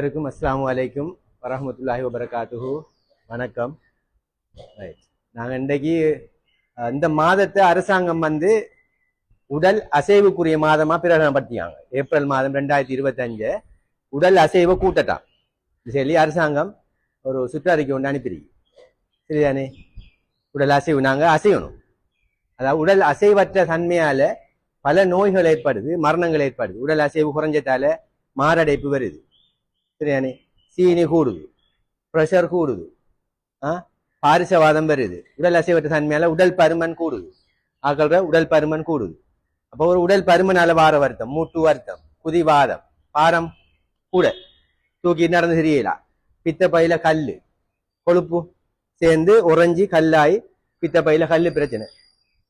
அனைவருக்கும் அஸ்லாம் வலைக்கும் வரமத்துல்லாஹி வபரகாத்துஹு. வணக்கம். ரைட் நாங்கள் இன்றைக்கு இந்த மாதத்தை அரசாங்கம் வந்து உடல் அசைவுக்குரிய மாதமாக பிரகடனப்படுத்தியாங்க. ஏப்ரல் மாதம் ரெண்டாயிரத்தி இருபத்தஞ்சு. உடல் அசைவை கூட்டட்டான் இது அரசாங்கம் ஒரு சுற்றறிக்கை ஒன்று அனுப்பிருக்கு. சரிதானே? உடல் அசைவு. நாங்கள் அசையணும். அதாவது உடல் அசைவற்ற தன்மையால் பல நோய்கள் ஏற்படுது மரணங்கள் ஏற்படுது. உடல் அசைவு குறைஞ்சதால மாரடைப்பு வருது. சரியானே சீனி கூடுது ப்ரெஷர் கூடுது ஆ பாரிசவாதம் வருது உடல் அசைவற்ற தன்மையால உடல் பருமன் கூடுது ஆக்கள்ற உடல் பருமன் கூடுது அப்போ ஒரு உடல் பருமனால வார வருத்தம் மூட்டு வருத்தம் குதிவாதம் பாரம் கூட தூக்கி நடந்து தெரியலாம் பித்த பையில கல்லு கொழுப்பு சேர்ந்து உறைஞ்சி கல்லாய் பித்த பையில கல்லு பிரச்சனை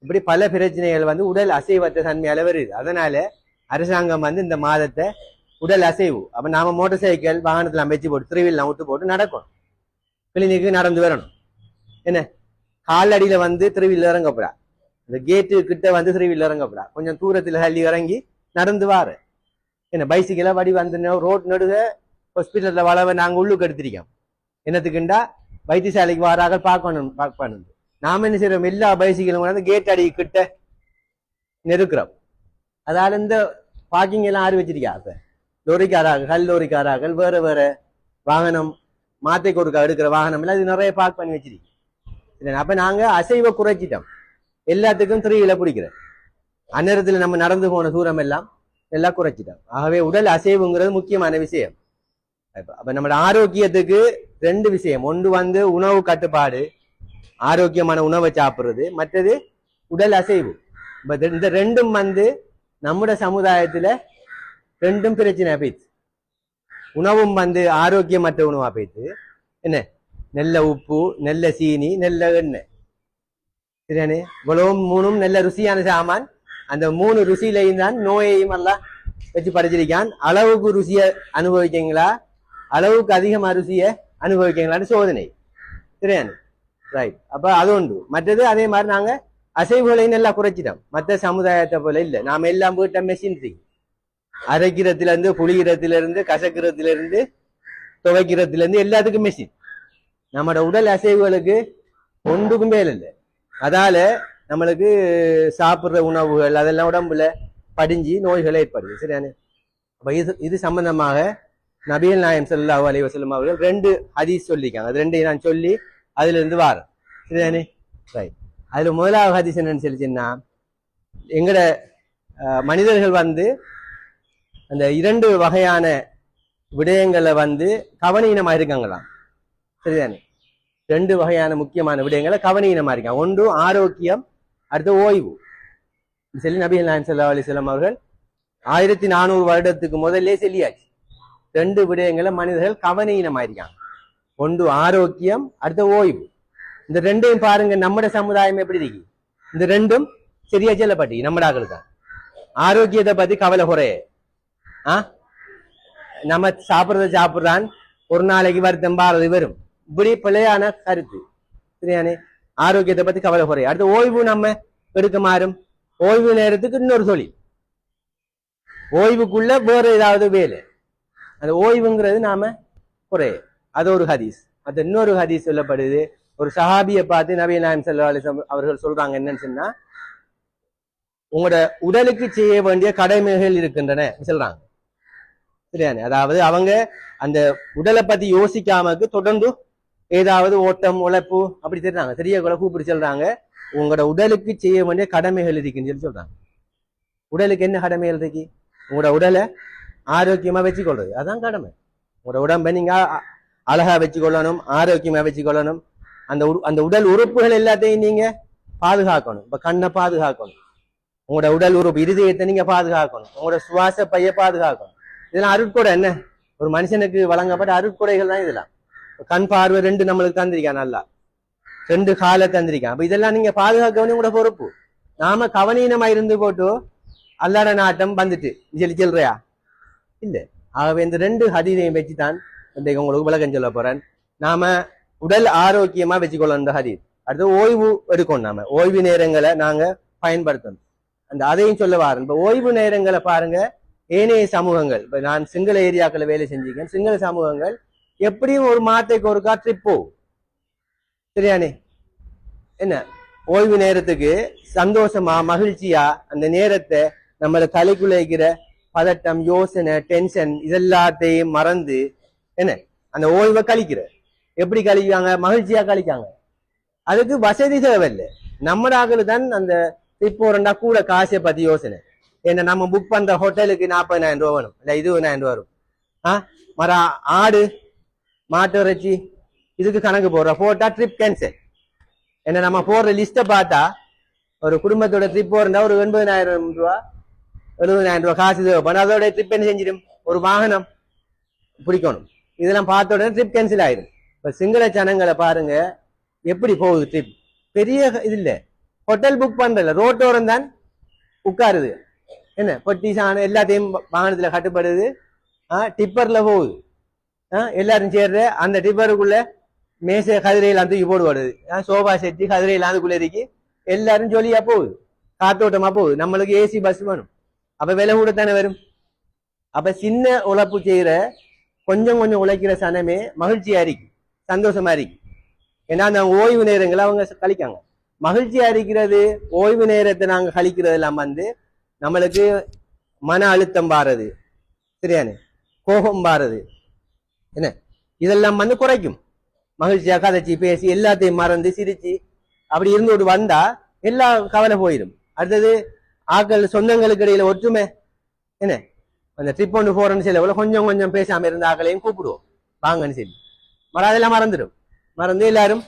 இப்படி பல பிரச்சனைகள் வந்து உடல் அசைவற்ற தன்மையால வருது அதனால அரசாங்கம் வந்து இந்த மாதத்தை உடல் அசைவு. அப்போ நாம மோட்டார் சைக்கிள் வாகனத்தில் வச்சு போட்டு திருவிழா விட்டு போட்டு நடக்கணும் கிளினிக்கு நடந்து வரணும். என்ன? காலடியில் வந்து திருவில் இறங்கப்படா. இந்த கேட்டு கிட்ட வந்து திருவில் இறங்கப்படா. கொஞ்சம் தூரத்தில் தள்ளி இறங்கி நடந்து வார. என்ன? பைசிக்கலா வடி வந்து ரோட் நடுக ஹாஸ்பிட்டலில் வளவ நாங்கள் உள்ளுக்கு எடுத்திருக்கோம் என்னத்துக்குண்டா? வைத்தியசாலைக்கு வாராக பார்க்கணும் பார்க்கணும். நாம என்ன செய்யறோம் எல்லா பைசிக்கலும் வந்து கேட் அடி கிட்ட நெருக்கிறோம். அதால இந்த பார்க்கிங் எல்லாம் ஆறு வச்சிருக்கா சார் லோரிக்காராக கல் லோரிக்காராக்கள் வேற வேற வாகனம் மாத்தை கொடுக்க எடுக்கிற வாகனம் எல்லாம் இது நிறைய பார்க் பண்ணி வச்சிருக்கு சரி, அப்ப நாங்க அசைவை குறைச்சிட்டோம். எல்லாத்துக்கும் த்ரீல பிடிக்கிற அந்நேரத்தில் நம்ம நடந்து போன தூரம் எல்லாம் எல்லாம் குறைச்சிட்டோம். ஆகவே உடல் அசைவுங்கிறது முக்கியமான விஷயம். அப்ப நம்மளோட ஆரோக்கியத்துக்கு ரெண்டு விஷயம். ஒன்று வந்து உணவு கட்டுப்பாடு. ஆரோக்கியமான உணவை சாப்பிடுறது. மற்றது உடல் அசைவு. இந்த- இந்த ரெண்டும் வந்து நம்முடைய சமுதாயத்துல ரெண்டும் பிரச்சனை போயிடுச்சு உணவும் வந்து ஆரோக்கியமற்ற உணவா போயிடுச்சு என்ன? நல்ல உப்பு நல்ல சீனி நல்ல எண்ணெய். சரியானே இவ்வளவும் மூணும் நல்ல ருசியான சாமான். அந்த மூணு ருசியிலையும் தான் நோயையும் எல்லாம் வச்சு படைச்சிருக்கான். அளவுக்கு ருசியை அனுபவிக்கீங்களா? அளவுக்கு அதிகமாக ருசியை அனுபவிக்கீங்களான்னு சோதனை. சரியானே ரைட் அப்ப அது உண்டு. மற்றது அதே மாதிரி நாங்க அசைவுகளையும் நல்லா குறைச்சிட்டோம். மற்ற சமுதாயத்தை போல இல்லை. நாம எல்லாம் போயிட்ட மெஷின் இருக்கு அரைக்கிறதுல இருந்து புளிகிறதுல இருந்து கசக்கிறதுல இருந்து துவைக்கிறதுல இருந்து எல்லாத்துக்கும் மிஷின் நம்மளோட உடல் அசைவுகளுக்கு ஒன்றுக்கும் மேல இல்லை. அதால நம்மளுக்கு சாப்பிட்ற உணவுகள் அதெல்லாம் உடம்புல படிஞ்சு நோய்கள் ஏற்படுது. சரியானே அப்ப இது இது சம்பந்தமாக நபியல் நாயம் ஸல்லல்லாஹு அலி வசலம் அவர்கள் ரெண்டு ஹதீஸ் சொல்லியிருக்காங்க. அது ரெண்டையும் நான் சொல்லி அதுல இருந்து வாரேன். சரிதானே? ரைட் அதுல முதலாவது ஹதீஸ் என்னன்னு சொல்லிச்சுன்னா எங்கட மனிதர்கள் வந்து அந்த இரண்டு வகையான விடயங்களை வந்து கவனீனமா இருக்காங்களாம் சரிதானே? ரெண்டு வகையான முக்கியமான விடயங்களை கவனீனமா இருக்காங்க. ஒன்று ஆரோக்கியம் அடுத்து ஓய்வு. இது சொல்லி நபி நாயம் ஸல்லல்லாஹு அலைஹி அவர்கள் ஆயிரத்தி நானூறு வருடத்துக்கு முதல்லே சொல்லியாச்சு. ரெண்டு விடயங்களை மனிதர்கள் கவனீனமா இருக்காங்க. ஒன்று ஆரோக்கியம் அடுத்து ஓய்வு. இந்த ரெண்டையும் பாருங்க நம்மட சமுதாயம் எப்படி இருக்கு? இந்த ரெண்டும் சரியா செல்லப்பட்டி நம்மடாக்களுக்கு ஆரோக்கியத்தை பத்தி கவலை குறைய. ஆ? நம்ம சாப்பிடுறத சாப்பிட்றான். ஒரு நாளைக்கு வருத்தம் பாரதி வரும் இப்படி பிழையான கருத்து. சரியானே? ஆரோக்கியத்தை பத்தி கவலை குறை அடுத்து ஓய்வு நம்ம எடுக்க மாறும். ஓய்வு நேரத்துக்கு இன்னொரு தொழில். ஓய்வுக்குள்ள வேற ஏதாவது வேலை. அந்த ஓய்வுங்கிறது நாம குறைய அது ஒரு ஹதீஸ். அது இன்னொரு ஹதீஸ் சொல்லப்படுது. ஒரு சஹாபியை பார்த்து நபி நாயம் ஸல்லல்லாஹு அவர்கள் சொல்றாங்க என்னன்னு சொன்னா உங்களோட உடலுக்கு செய்ய வேண்டிய கடமைகள் இருக்கின்றன. சொல்றாங்க. சரியானே அதாவது அவங்க அந்த உடலை பத்தி யோசிக்காமக்கு தொடர்ந்து ஏதாவது ஓட்டம் உழைப்பு அப்படி தெரியுறாங்க தெரிய குழப்பு கூப்பிட்டு சொல்றாங்க. உங்களோட உடலுக்கு செய்ய வேண்டிய கடமைகள் இருக்குன்னு சொல்லி சொல்றாங்க. உடலுக்கு என்ன கடமைகள் இருக்கு? உங்களோட உடலை ஆரோக்கியமா வச்சுக்கொள்றது. அதான் கடமை. உங்களோட உடம்பை நீங்க அ- அழகா வச்சுக்கொள்ளணும் ஆரோக்கியமா வச்சுக்கொள்ளணும். அந்த அந்த உடல் உறுப்புகள் எல்லாத்தையும் நீங்க பாதுகாக்கணும். இப்ப கண்ணை பாதுகாக்கணும். உங்களோட உடல் உறுப்பு இருதயத்தை நீங்க பாதுகாக்கணும். உங்களோட சுவாச பைய பாதுகாக்கணும். இதெல்லாம் அருட்கொடை என்ன? ஒரு மனுஷனுக்கு வழங்கப்பட்ட அருட்கொடைகள் தான் இதெல்லாம். கண் பார்வை ரெண்டு நம்மளுக்கு தந்திருக்கான் நல்லா? ரெண்டு காலை தந்திருக்கான் அப்ப இதெல்லாம் நீங்க பாதுகாக்கவனே கூட பொறுப்பு. நாம கவனீனமா இருந்து போட்டு அல்லாட நாட்டம் வந்துட்டு. சொல்லி சொல்றியா? இல்ல. ஆகவே இந்த ரெண்டு ஹதீதையும் வச்சுதான் இன்றைக்கு உங்களுக்கு விளக்கம் சொல்ல போறேன். நாம உடல் ஆரோக்கியமா வச்சுக்கொள்ளணும் இந்த ஹதீத். அடுத்து ஓய்வு எடுக்கணும் நாம. ஓய்வு நேரங்களை நாங்க பயன்படுத்தணும். அந்த அதையும் சொல்ல வாரேன். இப்ப ஓய்வு நேரங்களை பாருங்க. ஏனைய சமூகங்கள். இப்போ நான் சிங்கள ஏரியாக்களில் வேலை செஞ்சிருக்கேன். சிங்கள சமூகங்கள் எப்படியும் ஒரு மாதத்துக்கு ஒருக்கா ட்ரிப் போகும் சரியானே? என்ன? ஓய்வு நேரத்துக்கு சந்தோஷமா மகிழ்ச்சியா அந்த நேரத்தை நம்மள தலைக்குள்ளேக்கிற பதட்டம் யோசனை டென்ஷன் இதெல்லாத்தையும் மறந்து என்ன? அந்த ஓய்வை கழிக்கிற. எப்படி கழிக்காங்க மகிழ்ச்சியா கழிக்காங்க அதுக்கு வசதி தேவையில்லை. நம்மடாக்கள் தான் அந்த இப்போ ரெண்டா கூட காசை பத்தி யோசனை. என்ன நம்ம புக் பண்ற ஹோட்டலுக்கு நாற்பதாயிரம் ரூபா வேணும். இல்ல இருபதாயிரம் ரூபா வரும். ஆ? மர ஆடு மாட்டு இறைச்சி இதுக்கு கணக்கு போடுற போட்டா ட்ரிப் கேன்சல் என்ன நம்ம போடுற லிஸ்ட்டை பார்த்தா ஒரு குடும்பத்தோட ட்ரிப் போறதா ஒரு எண்பதாயிரம் ரூபா எழுபதாயிரம் ரூபா காசு தேவைப்படும் அதோட ட்ரிப் என்ன செஞ்சிடும்? ஒரு வாகனம் பிடிக்கணும். இதெல்லாம் பார்த்த உடனே ட்ரிப் கேன்சல் ஆயிடும். இப்போ சிங்கள ஜனங்களை பாருங்க எப்படி போகுது ட்ரிப் பெரிய இது இல்லை. ஹோட்டல் புக் பண்றல ரோட்டோரம் தான் உட்காருது. என்ன பொட்டி சாணம் எல்லாத்தையும் வாகனத்தில் கட்டுப்படுது. ஆ போகுது. ஆ எல்லாரும் சேர்ற அந்த டிப்பருக்குள்ள மேசை கதிரையெல்லாம் தூக்கி போடுவாடுது சோபா செட்டி கதிரையெல்லாம் அதுக்குள்ளே இருக்கு. எல்லாரும் ஜொலியாக போகுது. காத்தோட்டமாக போகுது. நம்மளுக்கு ஏசி பஸ் வேணும். அப்போ விலை கூட தானே வரும். அப்போ சின்ன உழைப்பு செய்கிற கொஞ்சம் கொஞ்சம் உழைக்கிற சனமே மகிழ்ச்சியாக இருக்கு. சந்தோஷமாக இருக்கு. ஏன்னா அந்த ஓய்வு நேரங்களை அவங்க கழிக்காங்க. மகிழ்ச்சியாக இருக்கிறது ஓய்வு நேரத்தை நாங்கள் கழிக்கிறது எல்லாம் வந்து நம்மளுக்கு மன அழுத்தம் பாருது. சரியானே? கோபம் பாருது. என்ன? இதெல்லாம் வந்து குறைக்கும். மகிழ்ச்சியா கதைச்சி பேசி எல்லாத்தையும் மறந்து சிரிச்சு அப்படி இருந்துட்டு வந்தா எல்லா கவலை போயிடும் அடுத்தது ஆக்கள் சொந்தங்களுக்கு இடையில ஒற்றுமை. என்ன? அந்த ட்ரிப் ஒன்று போறேன்னு சில கொஞ்சம் கொஞ்சம் பேசாம இருந்த ஆக்களையும் கூப்பிடுவோம். வாங்கன்னு சொல்லி. மற அதெல்லாம் மறந்துடும் மறந்து எல்லாரும்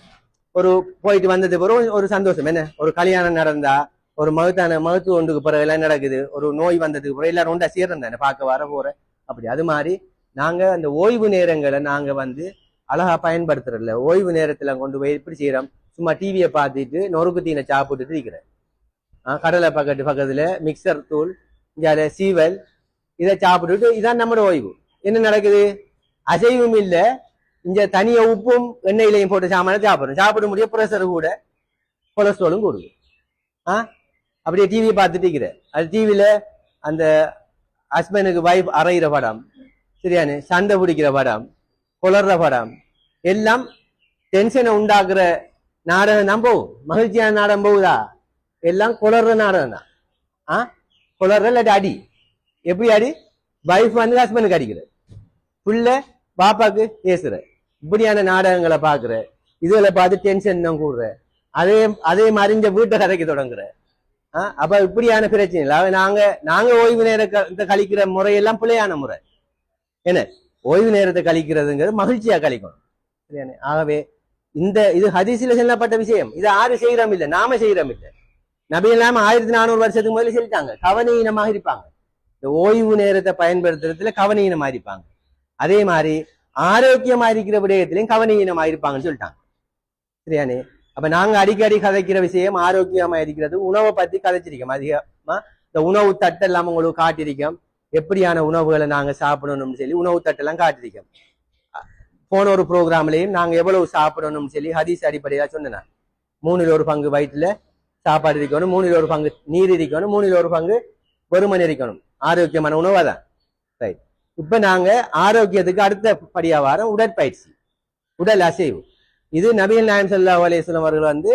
ஒரு போயிட்டு வந்தது பிறகு ஒரு சந்தோஷம். என்ன? ஒரு கல்யாணம் நடந்தா ஒரு மகத்தான மகத்துவ ஒன்றுக்கு பிறகு எல்லாம் நடக்குது? ஒரு நோய் வந்ததுக்கு பிறகு எல்லாரும் ஒன்றா சேர்றேன் தானே பார்க்க வர போற. அப்படி அது மாதிரி நாங்க அந்த ஓய்வு நேரங்களை நாங்க வந்து அழகா பயன்படுத்துறதில்ல. ஓய்வு நேரத்துல கொண்டு போய் எப்படி செய்யறோம்? சும்மா டிவியை பார்த்துட்டு நொறுக்கு தீனை சாப்பிட்டுட்டு இருக்கிறேன். ஆஹ் கடலை பக்கத்து பக்கத்துல மிக்சர் தூள் இங்க சீவல் இதை சாப்பிட்டுட்டு இதான் நம்மளோட ஓய்வு. என்ன நடக்குது? அசைவும் இல்லை. இங்க தனிய உப்பும் எண்ணெயிலையும் போட்டு சாமான சாப்பிடுறோம். சாப்பிட முடிய ப்ரெஷர் கூட கொலஸ்ட்ராலும் கூடுது. ஆ அப்படியே டிவி பார்த்துட்டு அது டிவியில அந்த ஹஸ்பண்டுக்கு வைஃப் அறையிற படம். சரியானு? சண்டை பிடிக்கிற படம். குளர்ற படம். எல்லாம் டென்ஷனை உண்டாக்குற நாடகம் தான் போகும். மகிழ்ச்சியான நாடகம் போகுதா? எல்லாம் குளர்ற நாடகம் தான். ஆ? குளர்ற இல்லாட்டி அடி? எப்படி அடி? வைஃப் வந்து ஹஸ்பண்டுக்கு அடிக்கிற. புள்ள பாப்பாக்கு பேசுற. இப்படியான நாடகங்களை பாக்குற இதுல பார்த்து டென்ஷன் தான் கூடுற. அதே அதே மாதிரி இந்த வீட்டை கதைக்க தொடங்குற. அப்ப இப்படியான பிரச்சனை. இல்லை நாங்க நாங்க ஓய்வு நேரத்தை கழிக்கிற முறையெல்லாம் பிழையான முறை. என்ன? ஓய்வு நேரத்தை கழிக்கிறதுங்கிறது மகிழ்ச்சியா கழிக்கணும். சரியானே? ஆகவே இந்த இது ஹதீசில சொல்லப்பட்ட விஷயம். இது யாரு செய்யறோம் இல்லை. நாம செய்யறோம் இல்லை. நபி இல்லாம ஆயிரத்தி நானூறு வருஷத்துக்கு முதல்ல சொல்லிட்டாங்க கவனீனமாக இருப்பாங்க. இந்த ஓய்வு நேரத்தை பயன்படுத்துறதுல கவனீனமா இருப்பாங்க. அதே மாதிரி ஆரோக்கியமா இருக்கிற விடயத்திலையும் கவனீனமா இருப்பாங்கன்னு சொல்லிட்டாங்க. சரியானே? அப்ப நாங்க அடிக்கடி கதைக்கிற விஷயம் ஆரோக்கியமா இருக்கிறது உணவை பத்தி கதைச்சிருக்கோம். அதிகமா இந்த உணவு தட்டெல்லாம் உங்களுக்கு காட்டியிருக்கோம். எப்படியான உணவுகளை நாங்க சாப்பிடணும்னு சொல்லி உணவு தட்டெல்லாம் காட்டியிருக்கோம். போன ஒரு ப்ரோக்ராம்லயும் நாங்க எவ்வளவு சாப்பிடணும்னு சொல்லி ஹதீஸ் அடிப்படையா சொன்னேன் மூணில் ஒரு பங்கு வயிற்றுல சாப்பாடு இருக்கணும் மூணில் ஒரு பங்கு நீர் இருக்கணும் மூணில் ஒரு பங்கு வெறுமன் இருக்கணும். ஆரோக்கியமான உணவு தான் ரைட் இப்ப நாங்க ஆரோக்கியத்துக்கு அடுத்த படியா வாரம் உடற்பயிற்சி உடல் அசைவு. இது நபிகள் நாயம் சல்லா அலிஸ்லாம் அவர்கள் வந்து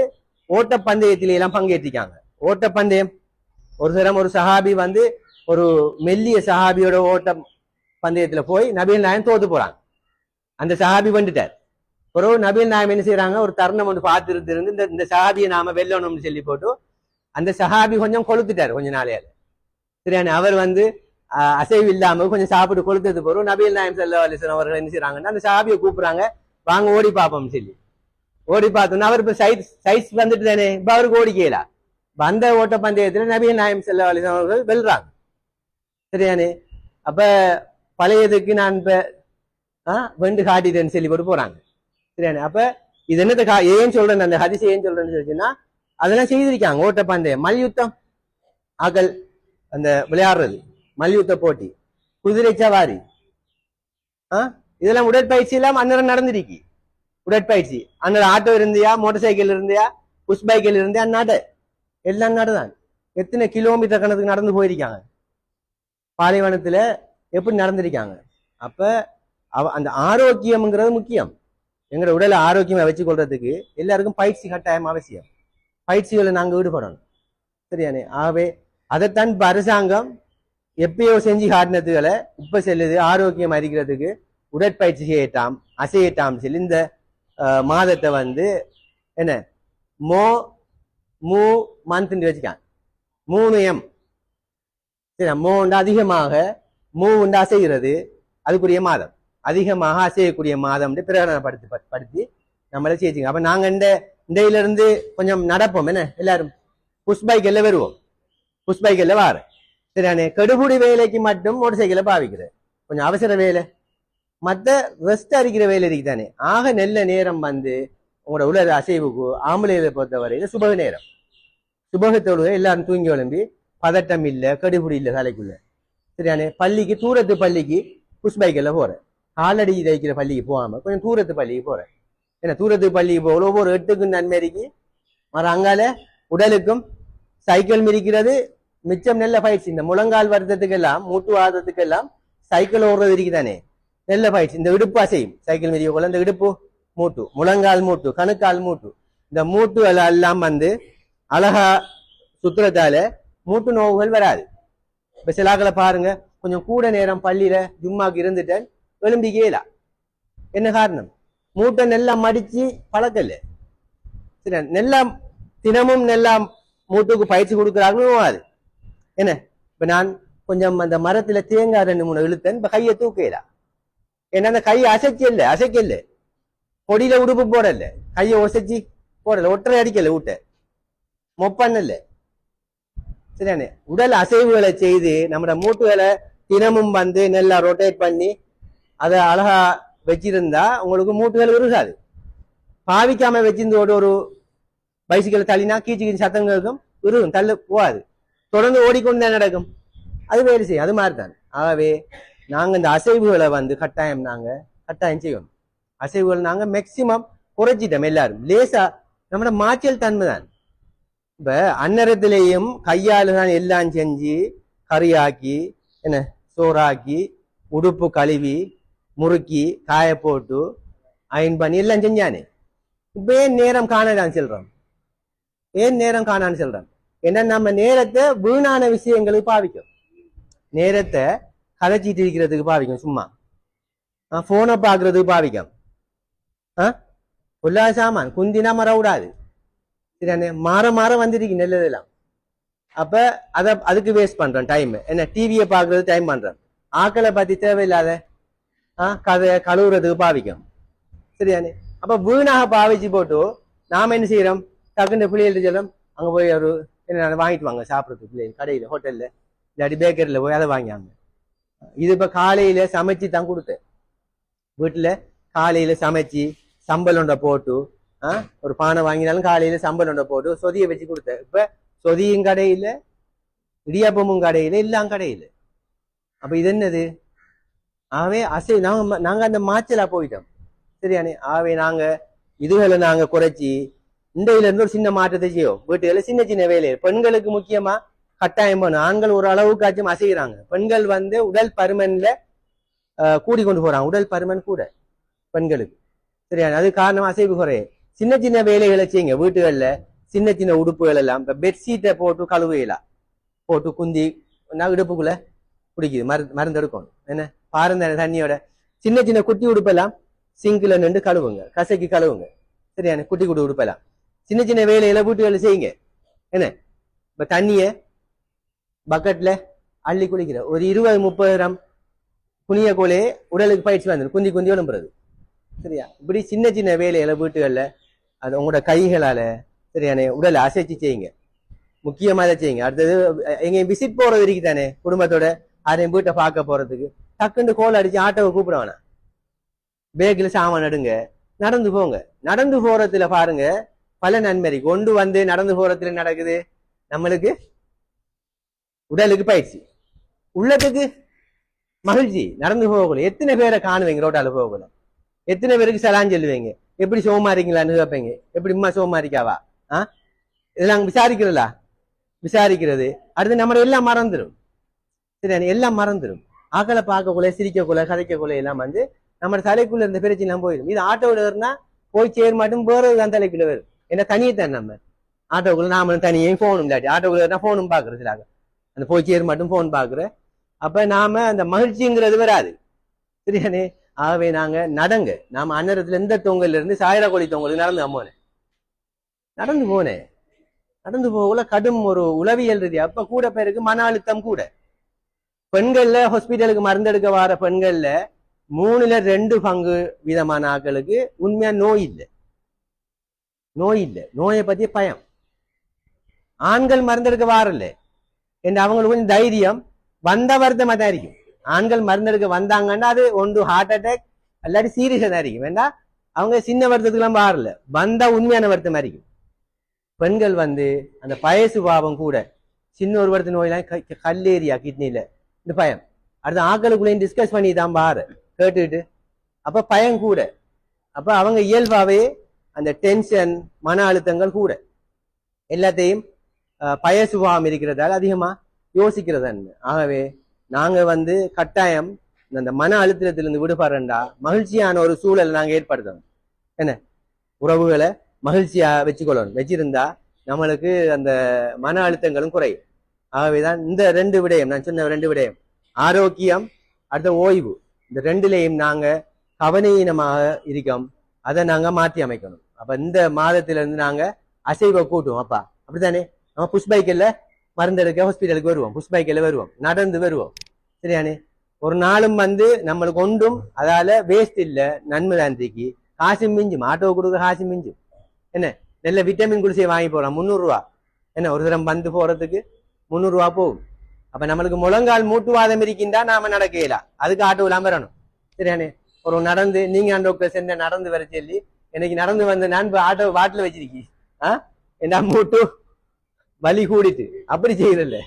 ஓட்டப்பந்தயத்தில எல்லாம் பங்கேற்றிருக்காங்க. ஓட்டப்பந்தயம். ஒரு சிலம் ஒரு சஹாபி வந்து ஒரு மெல்லிய சஹாபியோட ஓட்ட பந்தயத்துல போய் நபிகள் நாயம் தோத்து போறாங்க. அந்த சஹாபி வந்துட்டார். பிறகு நபிகள் நாயம் என்ன செய்யறாங்க ஒரு தருணம் ஒன்று பார்த்துருந்து இருந்து இந்த இந்த சஹாபியை நாம வெல்லணும்னு சொல்லி போட்டு அந்த சஹாபி கொஞ்சம் கொளுத்துட்டார் கொஞ்ச நாளையால சரியான அவர் வந்து அசைவு இல்லாம கொஞ்சம் சாப்பிட்டு கொளுத்தது பிறகு நபிகள் நாயம் சல்லா அலிஸ்லாம் அவர்கள் என்ன செய்யறாங்கன்னா அந்த சஹாபியை கூப்பிடுறாங்க. வாங்க ஓடி பார்ப்போம் சொல்லி. ஓடி பார்த்தோம்னா அவர் இப்போ சைஸ் சைஸ் வந்துட்டு தானே இப்போ அவருக்கு ஓடி வந்த ஓட்ட பந்தயத்தில் நபிய நாயம் செல்ல அவர்கள் வெல்றாங்க. சரியானே அப்போ பழையதுக்கு நான் இப்போ ஆ வெண்டு காட்டிட்டேன்னு சொல்லி போட்டு போகிறாங்க சரியானே அப்போ இது என்னத்த கா ஏன் சொல்கிறேன் அந்த ஹதிசை ஏன் சொல்றேன்னு சொல்லிச்சுன்னா அதெல்லாம் செய்திருக்காங்க ஓட்டப்பந்தயம். மல்யுத்தம். ஆக்கள் அந்த விளையாடுறது. மல்யுத்த போட்டி. குதிரை சவாரி. ஆ? இதெல்லாம் உடற்பயிற்சி எல்லாம் அந்நேரம் நடந்திருக்கு. உடற்பயிற்சி. அந்நேரம் ஆட்டோ இருந்தியா மோட்டர் சைக்கிள் இருந்தியா புஷ் பைக்கில் இருந்தியா நட. எல்லாம் நடதான் எத்தனை கிலோமீட்டர் கணக்கு நடந்து போயிருக்காங்க. பாலைவனத்தில் எப்படி நடந்திருக்காங்க. அப்போ அவ அந்த ஆரோக்கியம்ங்கிறது முக்கியம். எங்களோட உடலை ஆரோக்கியமா வச்சுக்கொள்றதுக்கு எல்லாருக்கும் பயிற்சி கட்டாயம் அவசியம். பயிற்சிகளை நாங்கள் ஈடுபடணும். சரியானே? ஆகவே அதைத்தான் இப்போ அரசாங்கம் எப்பயோ செஞ்சு காட்டினதுகளை இப்போ செல்லுது. ஆரோக்கியம் அறிக்கிறதுக்கு உடற்பயிற்சி செய்யட்டாம் அசையட்டாம் சொல்லி இந்த மாதத்தை வந்து என்ன மோ மூ மந்த்னு வச்சுக்கான் மூணு எம் சரி மோ உண்டு அதிகமாக மூ உண்டு அசைகிறது அதுக்குரிய மாதம் அதிகமாக அசையக்கூடிய மாதம் பிரகடனப்படுத்தி படுத்தி நம்மளை செய்யுங்க அப்ப நாங்க இந்த இண்டையில இருந்து கொஞ்சம் நடப்போம் என்ன எல்லாரும் புஷ் பைக்கில் வருவோம் புஷ் பைக்கில் வாரு சரியானே கெடுபுடி வேலைக்கு மட்டும் மோட்டர் சைக்கிளை பாவிக்கிறேன் கொஞ்சம் அவசர வேலை மத்த ரெஸ்ட் அரிக்கிற வேலை இருக்குதானே ஆக நல்ல நேரம் வந்து உங்களோட உலக அசைவுக்கு ஆம்பளைகளை பொறுத்தவரையில சுபக நேரம். சுபகத்தோடு எல்லாரும் தூங்கி எழும்பி பதட்டம் இல்ல கடுபுடி இல்ல தலைக்குள்ள சரியானே பள்ளிக்கு தூரத்து பள்ளிக்கு புஷ் பைக்கில் போறேன். காலடி தைக்கிற பள்ளிக்கு போகாம கொஞ்சம் தூரத்து பள்ளிக்கு போறேன். ஏன்னா தூரத்து பள்ளிக்கு போக ஒவ்வொரு எட்டுக்கும் நன்மைக்கு மற அங்கால உடலுக்கும் சைக்கிள் மிதிக்கிறது. மிச்சம் நல்ல பயிற்சி இந்த முழங்கால் வருத்தத்துக்கெல்லாம் மூட்டு வாதத்துக்கெல்லாம் சைக்கிள் ஓடுறது இருக்குதானே? நல்ல பயிற்சி இந்த இடுப்பு அசையும். சைக்கிள் மிதிக்க போல இந்த இடுப்பு மூட்டு முழங்கால் மூட்டு கணுக்கால் மூட்டு. இந்த மூட்டுகள் எல்லாம் வந்து அழகா சுத்துறதால மூட்டு நோவுகள் வராது. இப்ப சிலாக்களை பாருங்க கொஞ்சம் கூட நேரம் பள்ளியில ஜும்மாக்கு இருந்துட்டேன் எலும்பி கேலா என்ன காரணம்? மூட்டை நெல்லா மடிச்சு பழக்கல. சரி நெல்லா தினமும் நெல்லா மூட்டுக்கு பயிற்சி கொடுக்குறாங்களும் அது என்ன? இப்ப நான் கொஞ்சம் அந்த மரத்துல தேங்காய் ரெண்டு மூணு இழுத்தேன் இப்ப கையை தூக்கலாம் ஏன்னா அந்த கையை அசைக்கல அசைக்கல கொடியில உடுப்பு போடல. கையை ஒசைச்சு போடல. ஒற்றை அடிக்கல ஊட்ட மொப்பண்ணல. சரியானே உடல் அசைவுகளை செய்து நம்மட மூட்டுகளை தினமும் வந்து நல்லா ரொட்டேட் பண்ணி அதை அழகா வச்சிருந்தா உங்களுக்கு மூட்டுகள் உருகாது பாவிக்காம வச்சிருந்தோடு ஒரு ஒரு பைசிக்கல் தள்ளினா கீச்சு கீச்சு சத்தம் கேட்கும் உருகும் தள்ளு போகாது. தொடர்ந்து ஓடிக்கொண்டு தான் நடக்கும். அது வேறு செய்யும். அது மாதிரி தான் ஆகவே நாங்கள் இந்த அசைவுகளை வந்து கட்டாயம் நாங்கள் கட்டாயம் செய்யணும் அசைவுகள் நாங்கள் மேக்சிமம் குறைச்சிட்டோம் எல்லாரும். லேசா நம்மட மாச்சல் தன்மை தான் இப்ப அன்னரத்திலேயும் கையால் தான் எல்லாம் செஞ்சு கறியாக்கி என்ன சோறாக்கி உடுப்பு கழுவி முறுக்கி காய போட்டு அயன் பண்ணி எல்லாம் செஞ்சானே. இப்ப ஏன் நேரம் காணடான்னு சொல்றோம்? ஏன் நேரம் காணான்னு சொல்றோம்? ஏன்னா நம்ம நேரத்தை வீணான விஷயங்களுக்கு பாவிக்கும் நேரத்தை கதைச்சிட்டு இருக்கிறதுக்கு பாவிக்கும் சும்மா ஆ ஃபோனை பார்க்கறதுக்கு பாவிக்கும் ஆ பொல்லாத சாமான் குந்தினா மற விடாது சரியானே மாற மாற வந்துருக்கு நல்லதெல்லாம் அப்ப அதை அதுக்கு வேஸ்ட் பண்றேன் டைம் என்ன டிவியை பார்க்கறது டைம் பண்றேன் ஆக்களை பத்தி தேவையில்லாத ஆ கதை கழுவுறதுக்கு பாவிக்கும் சரியானே அப்ப வீணாக பாவிச்சு போட்டு நாம என்ன செய்யறோம் டக்குன்னு பிள்ளைகள்ட்ட சொல்லும் அங்க போய் ஒரு என்ன வாங்கிட்டு வாங்க சாப்பிட்றதுக்கு பிள்ளைகள் கடையில் ஹோட்டல்ல இல்லாட்டி பேக்கரியில் போய் அதை வாங்கியாங்க இது இப்ப காலையில சமைச்சு தான் கொடுத்தேன் வீட்டுல காலையில சமைச்சு சம்பல் ஒன்றை போட்டு ஆஹ் ஒரு பானை வாங்கினாலும் காலையில சம்பல் ஒன்றை போட்டு சொதியை வச்சு கொடுத்தேன் இப்ப சொதியும் கடையில இடியாப்பமும் கடையில எல்லாம் கடையில அப்ப இது என்னது ஆகவே அசை நாங்க நாங்க அந்த மாச்சலா போயிட்டோம் சரியானே ஆகவே நாங்க இதுகளை நாங்க குறைச்சி இண்டையில இருந்து ஒரு சின்ன மாற்றத்தை செய்யும் வீட்டுல சின்ன சின்ன வேலை பெண்களுக்கு முக்கியமா கட்டாயம் பண்ணும் ஆண்கள் ஒரு அளவுக்காச்சும் அசைகிறாங்க பெண்கள் வந்து உடல் பருமன்ல கூடி கொண்டு போறாங்க. உடல் பருமன் கூட பெண்களுக்கு. சரியா? அது காரணம் அசைவு குறைய சின்ன சின்ன வேலைகளை செய்யுங்க. வீட்டுகள்ல சின்ன சின்ன உடுப்புகள் எல்லாம். இப்ப பெட்ஷீட்டை போட்டு கழுவையலாம் போட்டு குந்தி நான் இடுப்புக்குள்ள குடிக்குது மருந்து மருந்து எடுக்கணும். என்ன? பாருந்த தண்ணியோட. சின்ன சின்ன குட்டி உடுப்பெல்லாம் சிங்கில் நின்று கழுவுங்க. கசக்கி கழுவுங்க. சரியான குட்டி குட்டி உடுப்பெல்லாம். சின்ன சின்ன வேலையில வீட்டுகளில் செய்யுங்க. என்ன? இப்ப தண்ணியை பக்கெட்ல அள்ளி குளிக்கிற. ஒரு இருபது முப்பது கிராம் குனிய கோலே உடலுக்கு பயிற்சி வந்துடும் குந்தி குந்தி எழும்புறது சரியா? இப்படி சின்ன சின்ன வேலையில வீட்டுகளில் அது உங்களோட கைகளால சரியானே உடலை அசைச்சு செய்யுங்க. முக்கியமாக அதை செய்யுங்க. அடுத்தது எங்கேயும் விசிட் போறது இருக்கு தானே குடும்பத்தோட யாரையும் வீட்டை பார்க்க போறதுக்கு. டக்குன்னு கோல் அடிச்சு ஆட்டோவை கூப்பிடுவானா பேக்கில் சாமான் நடுங்க நடந்து போங்க. நடந்து போறதுல பாருங்க. பல நன்மை கொண்டு வந்து நடந்து போறதுல நடக்குது? நம்மளுக்கு உடலுக்கு பயிற்சி. உள்ளத்துக்கு மகிழ்ச்சி. நடந்து போகல எத்தனை பேரை காணுவீங்க? ரோட்டால போகல. எத்தனை பேருக்கு செலான் சொல்லுவீங்க? எப்படி சோமா இருக்கீங்களான்னு கேட்பீங்க? எப்படி அம்மா சோமா இருக்காவா ஆ? இதெல்லாம் விசாரிக்கிறதா? விசாரிக்கிறது. அடுத்து நம்ம எல்லாம் மறந்துடும் சரி எல்லாம் மறந்துடும் ஆக்களை பார்க்கக்குள்ள சிரிக்கக்குள்ள கதைக்கக்குள்ள எல்லாம் வந்து நம்ம தலைக்குள்ள இருந்த பிரச்சனை எல்லாம் போயிடும். இது ஆட்டோவில் இருந்தா போய் சேர மாட்டோம் வேற தான் தலைக்குள்ள வரும். ஏன்னா தனியே தான் நம்ம. ஆட்டோக்குள்ள நாமளும் தனியே போனும் இல்லாட்டி ஆட்டோக்குள்ள இருந்தா போனும் பாக்குறது அந்த போய் மட்டும் போன் பார்க்குற. அப்ப நாம அந்த மகிழ்ச்சிங்கிறது வராது. சரியானே ஆகவே நாங்க நடங்க. நாம அன்னரத்துல எந்த தொங்கல்ல இருந்து சாயிரா தொங்கலுக்கு நடந்து அம்மோனே நடந்து போனேன். நடந்து போகல கடும் ஒரு உளவியல் ரீதி அப்ப கூட பேருக்கு மன அழுத்தம் கூட. பெண்கள்ல ஹாஸ்பிட்டலுக்கு மருந்தெடுக்க வர பெண்கள்ல மூணுல ரெண்டு பங்கு விதமான ஆட்களுக்கு உண்மையா நோய் இல்லை. நோய் இல்லை. நோயை பத்தி பயம். ஆண்கள் மருந்தெடுக்க வாரல்ல என்று அவங்களுக்கு கொஞ்சம் தைரியம். வந்த வருத்தமா தான் இருக்கும் ஆண்கள் மருந்தெடுக்க வந்தாங்கன்னா அது ஒன்று ஹார்ட் அட்டாக் இல்லாட்டி சீரியஸாக தான் இருக்கும் வேண்டா அவங்க சின்ன வருத்தத்துக்குலாம் பாரல வந்தா உண்மையான வருத்தமா இருக்கும் பெண்கள் வந்து அந்த பயசு பாவம் கூட சின்ன ஒரு வருத்த நோயெல்லாம் க- கல்லேரியா கிட்னியில் இந்த பயம். அடுத்து ஆக்களுக்குள்ளேயும் டிஸ்கஸ் பண்ணி தான் பாரு. கேட்டுக்கிட்டு. அப்போ பயம் கூட. அப்போ அவங்க இயல்பாகவே அந்த டென்ஷன் மன அழுத்தங்கள் கூட. எல்லாத்தையும் பய சுபாவம் இருக்கிறதால அதிகமா யோசிக்கிறது ஆகவே நாங்க வந்து கட்டாயம் அந்த மன அழுத்தத்திலிருந்து விடுபடுறா மகிழ்ச்சியான ஒரு சூழல் நாங்க ஏற்படுத்தணும். என்ன? உறவுகளை மகிழ்ச்சியா வச்சுக்கொள்ளணும். வச்சிருந்தா நம்மளுக்கு அந்த மன அழுத்தங்களும் குறையும். ஆகவேதான் இந்த ரெண்டு விடயம் நான் சொன்ன ரெண்டு விடயம். ஆரோக்கியம் அடுத்த ஓய்வு. இந்த ரெண்டுலேயும் நாங்க கவனீனமாக இருக்கோம். அதை நாங்க மாற்றி அமைக்கணும். அப்ப இந்த மாதத்திலிருந்து நாங்க அசைவை கூட்டுவோம். அப்பா அப்படித்தானே? நம்ம புஷ் பைக்கில் மருந்தெடுக்க ஹாஸ்பிட்டலுக்கு வருவோம் புஷ் பைக்கில் வருவோம் நடந்து வருவோம் சரியானே ஒரு நாளும் வந்து நம்மளுக்கு ஒன்றும் அதால வேஸ்ட் இல்ல நன்மை தாந்திக்கு காசு மிஞ்சும் ஆட்டோ கொடுக்க காசு மிஞ்சும் என்ன நல்ல விட்டமின் குடிசையை வாங்கி போகலாம் முந்நூறுரூவா என்ன ஒரு தரம் வந்து போறதுக்கு முந்நூறுரூவா போகும் அப்ப நம்மளுக்கு முழங்கால் மூட்டுவாதம் இருக்கின்றா நாம நடக்கலாம் அதுக்கு ஆட்டோ இல்லாமல் வரணும் சரியானே ஒரு நடந்து நீங்க அந்த டாக்டர் சென்ற நடந்து வர சொல்லி எனக்கு நடந்து வந்து நான் ஆட்டோ வாட்டில் வச்சிருக்கி ஆ என்ன மூட்டு வலி கூடிட்டு. அப்படி செய்யறதில்ல.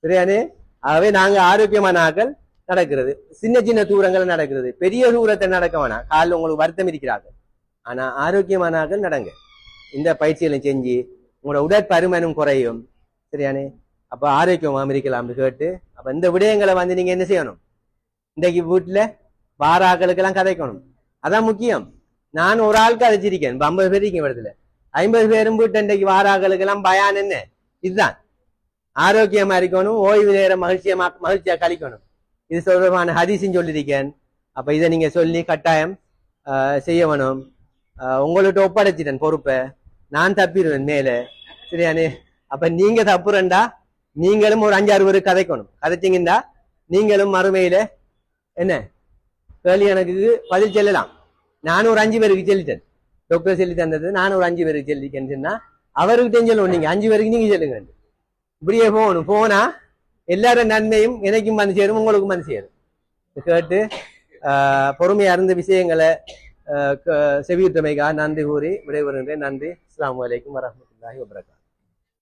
சரியானே? ஆகவே நாங்க ஆரோக்கியமான ஆக்கள் நடக்கிறது. சின்ன சின்ன தூரங்கள் நடக்கிறது. பெரிய தூரத்தை நடக்க வேணாம். காலில் உங்களுக்கு வருத்தம் இருக்கிறாங்க ஆனா ஆரோக்கியமான ஆக்கள் நடங்க. இந்த பயிற்சிகளை செஞ்சு உங்களோட உடற்பருமனும் குறையும். சரியானே? அப்ப ஆரோக்கியமாக இருக்கலாம்னு கேட்டு அப்ப இந்த விடயங்களை வந்து நீங்க என்ன செய்யணும்? இன்றைக்கு வீட்டில் வார ஆக்களுக்கெல்லாம் கதைக்கணும். அதான் முக்கியம். நான் ஒரு ஆள் கதைச்சிருக்கேன். இப்போ ஐம்பது பேர் இருக்கேன் இடத்துல ஐம்பது பேரும் வீட்டு இன்றைக்கு வார ஆக்களுக்கெல்லாம் பயான் என்ன? இதுதான். ஆரோக்கியமா இருக்கணும் ஓய்வு நேரம் மகிழ்ச்சியமா மகிழ்ச்சியா கழிக்கணும். இது தொடர்பான ஹதீஸும் சொல்லியிருக்கேன். அப்ப இதை நீங்க சொல்லி கட்டாயம் செய்ய வேணும். உங்கள்கிட்ட ஒப்படைச்சிட்டேன் பொறுப்பை. நான் தப்பிடுவேன் மேலே. சரியானே அப்ப நீங்க தப்புறண்டா நீங்களும் ஒரு அஞ்சாறு பேர் கதைக்கணும். கதைச்சிங்கன்னா நீங்களும் மறுமையில என்ன? கேள்வி எனக்கு பதில் சொல்லலாம். நானும் ஒரு அஞ்சு பேருக்கு செல்லிட்டேன். டாக்டர் செல்லி தந்தது நானும் ஒரு அஞ்சு பேருக்கு சொல்லிட்டேன்னு சொன்னா அவருக்கு சொல்லணும் நீங்க அஞ்சு பேருக்கு நீங்க சொல்லுங்க. இப்படியே போகணும். போனா எல்லாரும் நன்மையும் எனக்கும் வந்து சேரும் உங்களுக்கும் வந்து சேரும். கேட்டு ஆஹ், பொறுமையா இருந்த விஷயங்களை ஆஹ், க- செவியுற்றமைக்காக நன்றி கூறி விடைபெறுகின்றேன். நன்றி. அஸ்லாம் அலைக்கும் வரஹ்மத்துல்லாஹி வபரகாத்துஹு